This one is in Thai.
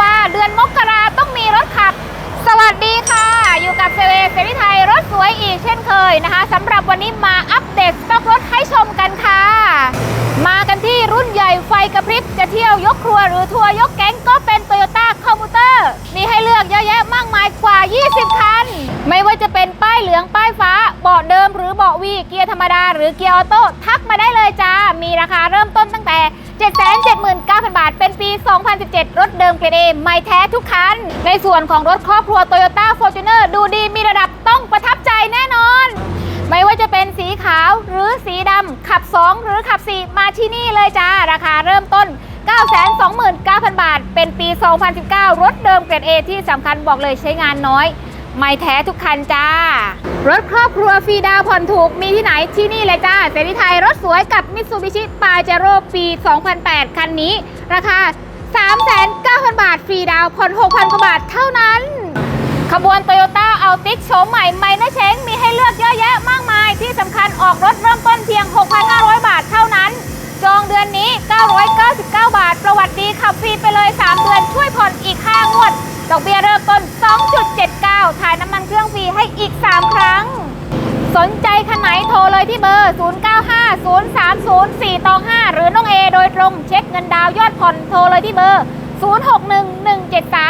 วาเดือนมกราต้องมีรถขับ สวัสดีค่ะ อยู่กับเซเวเซริไทยรถสวยอีกเช่นเคยนะคะสำหรับวันนี้มาอัปเดตสต็อกรถให้ชมกันค่ะ มากันที่รุ่นใหญ่ไฟกระพริบจะเที่ยวยกครัวหรือทัวร์ยกแก๊งก็เป็น Toyota c o m m u t e r มีให้เลือกเยอะแยะมากมายกว่า 20 คัน ไม่ว่าจะเป็นป้ายเหลืองป้ายฟ้าเบาะเดิมหรือเบาะวีเกียร์ธรรมดาหรือเกียร์ออโต้ทักมาได้เลยจ้ามีราคาเริ่มต้นตั้งแต่779,000บาทเป็น นเดิมเกรดเอไม่แท้ทุกคัน ในส่วนของรถครอบครัว Toyota Fortuner ดูดีมีระดับต้องประทับใจแน่นอน ไม่ว่าจะเป็นสีขาวหรือสีดำขับ 2 หรือขับ 4 มาที่นี่เลยจ้า ราคาเริ่มต้น 929,000 บาท เป็นปี 2019 รถเดิมเกรด A ที่สำคัญบอกเลยใช้งานน้อยไม่แท้ทุกคันจ้า รถครอบครัวฟรีดาวผ่อนถูกมีที่ไหนที่นี่เลยจ้าเสรีไทยรถสวยกับมิตซูบิชิปาเจโร่ปี 2008 คันนี้ ราคา 3,900 บาท ฟรีดาวผ่อน6,000 กว่าบาทเท่านั้น ขบวนโตโยต้าเอาติกโฉมใหม่ไม่นะเชงมีให้เลือกเยอะแยะมากมาย ที่สำคัญออกรถเริ่มต้นเพียง 6,500 บาทเท่านั้น จองเดือนนี้ 999 บาท ประวัติดีขับฟรีไปเลย 3 เดือนช่วยผ่อนอีก 5 งวด ดอกเบี้ยเริ่มต้น 2.79 ถ่ายน้ำมันเครื่องฟรีให้อีก 3 ครั้ง โทรเลยที่เบอร์ 095030 425 หรือน้องเอโดยตรงเช็คเงินดาว ยอดผ่อนโทรเลยที่เบอร์ 061 178